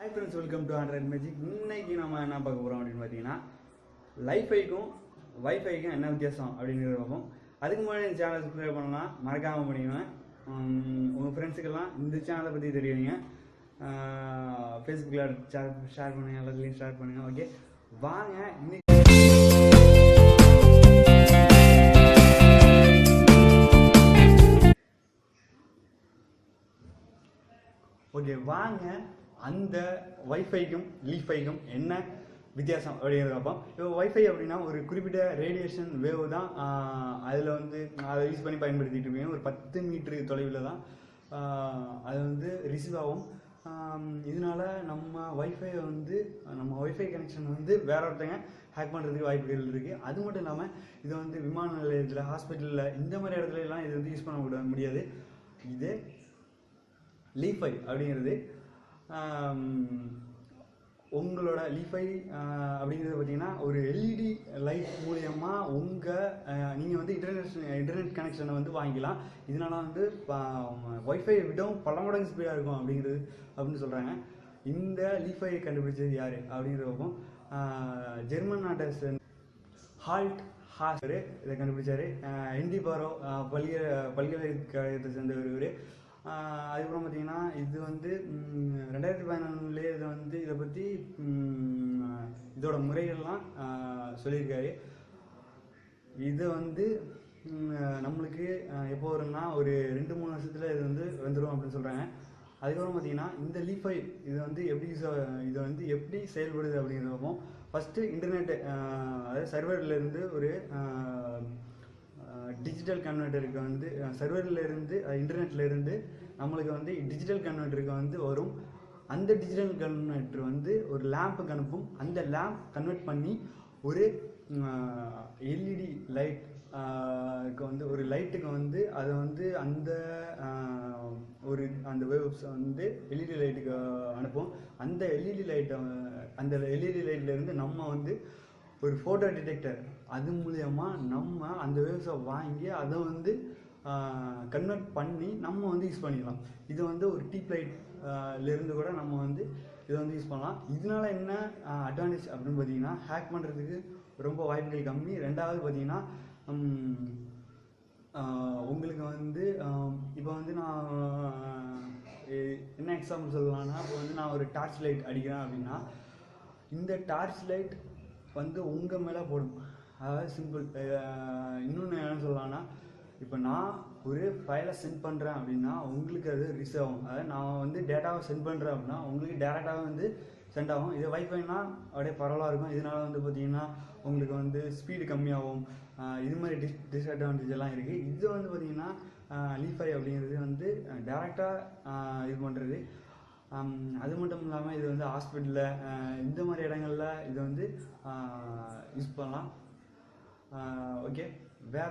Hi friends welcome to hundred magic இன்னைக்கு நம்ம என்ன பார்க்க போகிறோம் அப்படின்னு பார்த்தீங்கன்னா லைஃபைக்கும் வைஃபைக்கும் என்ன வித்தியாசம் அப்படிங்கிறத பார்ப்போம். அதுக்கு முன்னாடி இந்த சேனலை சப்ஸ்கிரைப் பண்ணலாம். மறக்காமல் பண்ணிடுவேன் உங்கள் ஃப்ரெண்ட்ஸுக்கெல்லாம் இந்த சேனலை பற்றி தெரியுங்க. ஃபேஸ்புக்கில் ஷேர் ஷேர் பண்ணுங்கள் எல்லாத்துலேயும் ஷேர் பண்ணுங்கள் ஓகே வாங்க இன்னைக்கு ஓகே வாங்க. அந்த ஒய்ஃபைக்கும் லீஃபைக்கும் என்ன வித்தியாசம் அப்படிங்கிறது பார்ப்போம். இப்போ ஒய்ஃபை அப்படின்னா ஒரு குறிப்பிட்ட ரேடியேஷன் வேவ் தான் அதில் வந்து அதை யூஸ் பண்ணி பயன்படுத்திட்டு இருக்கீங்க. ஒரு பத்து மீட்ரு தொலைவில் தான் அது வந்து ரிசீவ் ஆகும். இதனால நம்ம வைஃபை வந்து நம்ம ஒய்ஃபை கனெக்ஷன் வந்து வேற ஒருத்தங்க ஹேக் பண்ணுறதுக்கு வாய்ப்புகள் இருக்குது அது மட்டும் இல்லாமல் இதை வந்து விமான நிலையத்தில் ஹாஸ்பிட்டலில் இந்த மாதிரி இடத்துலலாம் இது வந்து யூஸ் பண்ண முடியாது. இது லீஃபை அப்படிங்கிறது. உங்களோட லீஃபை அப்படிங்கிறது பார்த்தீங்கன்னா ஒரு எல்இடி லைட் மூலயமா உங்கள் நீங்கள் வந்து இன்டர்நெட் இன்டர்நெட் கனெக்ஷனை வந்து வாங்கிக்கலாம். இதனால வந்து ஒய்ஃபை விடவும் பல மடங்கு ஸ்பீடாக இருக்கும் அப்படிங்கிறது அப்படின்னு சொல்கிறாங்க இந்த லீஃபை கண்டுபிடிச்சது யார்? அப்படிங்கிறப்போ ஜெர்மன் நாட்டை சேர்ந்த ஹால்ட் ஹாஸ்டர் இதை கண்டுபிடிச்சார். அஹ் ஹிந்தி பாரோ பல்கலை பல்கலைக்கழகத்தை சேர்ந்தவர் இவர். அதுக்கப்புறம் பார்த்தீங்கன்னா இது வந்து ரெண்டாயிரத்தி பதினொன்றுலேயே இதை வந்து இதை பற்றி இதோட முறைகள்லாம் சொல்லியிருக்காரு. இதை வந்து நம்மளுக்கு எப்போ வரும்னா ஒரு ரெண்டு மூணு வருஷத்தில் இது வந்து வந்துடும் அப்படின்னு சொல்கிறாங்க அதுக்கப்புறம் பார்த்தீங்கன்னா இந்த லீஃபை இது வந்து எப்படி யூஸ் இது வந்து எப்படி செயல்படுது அப்படிங்கிறப்போ ஃபஸ்ட்டு இன்டர்நெட் அதாவது சர்வர்ல இருந்து ஒரு டிஜிட்டல் கன்வெர்ட்டருக்கு வந்து சர்வர்லேருந்து இருந்து நம்மளுக்கு வந்து டிஜிட்டல் கன்வெர்ட்டருக்கு வந்து வரும். அந்த டிஜிட்டல் கன்வெர்ட்டர் வந்து ஒரு லேம்புக்கு அனுப்பும். அந்த லேம்ப் கன்வெர்ட் பண்ணி ஒரு எல்இடி லைட் வந்து ஒரு லைட்டுக்கு வந்து அதை வந்து அந்த ஒரு அந்த வேவ்ஸ் வந்து எல்இடி லைட்டுக்கு அனுப்பும். அந்த எல்இடி லைட்டை அந்த எல்இடி லைட்லேருந்து நம்ம வந்து ஒரு ஃபோட்டோ டிடெக்டர் அது மூலயமா நம்ம அந்த வேவ்ஸை வாங்கி அதை வந்து கன்வெர்ட் பண்ணி நம்ம வந்து யூஸ் பண்ணிக்கலாம். இது வந்து ஒரு டீப் லைட்லேருந்து கூட நம்ம வந்து இதை வந்து யூஸ் பண்ணலாம். இதனால என்ன அட்வான்டேஜ் அப்படின்னு பார்த்தீங்கன்னா ஹேக் பண்ணுறதுக்கு ரொம்ப வாய்ப்புகள் கம்மி. ரெண்டாவது பார்த்தீங்கன்னா உங்களுக்கு வந்து இப்போ வந்து நான் என்ன எக்ஸாம்பிள் சொல்லலாம்னா இப்போ வந்து நான் ஒரு டார்ச் லைட் அடிக்கிறேன் அப்படின்னா இந்த டார்ச் லைட் வந்து உங்கள் மேலே போடும். அதாவது சிம்பிள் இன்னொன்று என்ன சொல்லலாம்னா இப்போ நான் ஒரு ஃபைலை சென்ட் பண்ணுறேன் அப்படின்னா உங்களுக்கு அது ரிசீவ் ஆகும். அதாவது நான் வந்து டேட்டாவை சென்ட் பண்ணுறேன் அப்படின்னா உங்களுக்கு டேரெக்டாக வந்து சென்ட் ஆகும். இது வைஃபைனா அப்படியே பரவலாக இருக்கும். இதனால் வந்து பார்த்தீங்கன்னா உங்களுக்கு வந்து ஸ்பீடு கம்மியாகும். இது மாதிரி டிஸ் டிஸ்அட்வான்டேஜ் எல்லாம் இருக்குது இது வந்து பார்த்திங்கன்னா லீஃபை அப்படிங்கிறது வந்து டேரெக்டாக இது பண்ணுறது அது மட்டும் இல்லாமல் இது வந்து ஹாஸ்பிட்டலில் இந்த மாதிரி இடங்களில் இது வந்து யூஸ் பண்ணலாம். ஓகே வேற